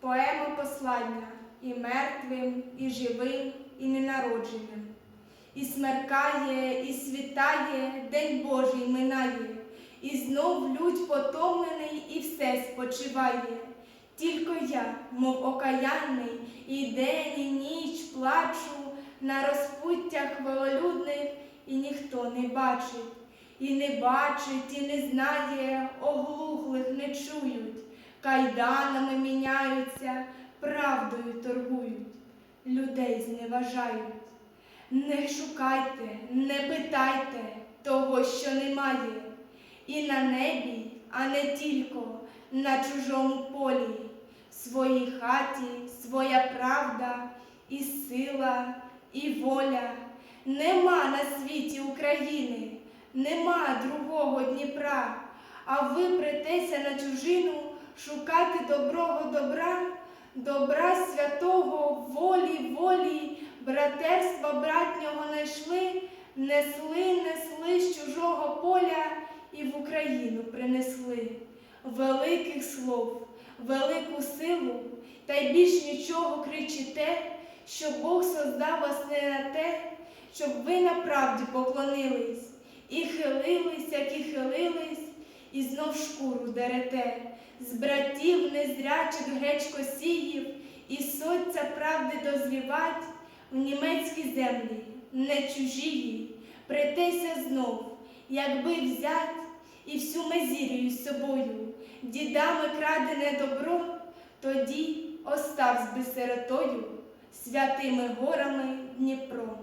Поема послання і мертвим, і живим, і ненародженим. І смеркає, і світає, День Божий минає, і знов людь потомлений, і все спочиває. Тільки я, мов окаянний, і день, і ніч плачу на розпуттях вололюдних, і ніхто не бачить, і не бачить, і не знає, оглухлих не кайданами міняються, правдою торгують, людей зневажають. Не шукайте, не питайте того, що немає, і на небі, а не тільки на чужому полі, в своїй хаті своя правда, і сила, і воля. Нема на світі України, нема другого Дніпра, а ви претеся на чужину шукати доброго добра, добра святого, волі, волі, братерства братнього найшли, несли, несли з чужого поля і в Україну принесли. Великих слов, велику силу, та й більш нічого кричите, що Бог создав вас не на те, щоб ви на правді поклонились, і хилились, як і хилились, і знов шкуру дерете, з братів незрячих гречкосіїв, і соця правди дозрівать. В німецькі землі, не чужії, притеся знов, якби взять і всю мезірію з собою, дідами крадене добро, тоді остав з би сиротою святими горами Дніпро.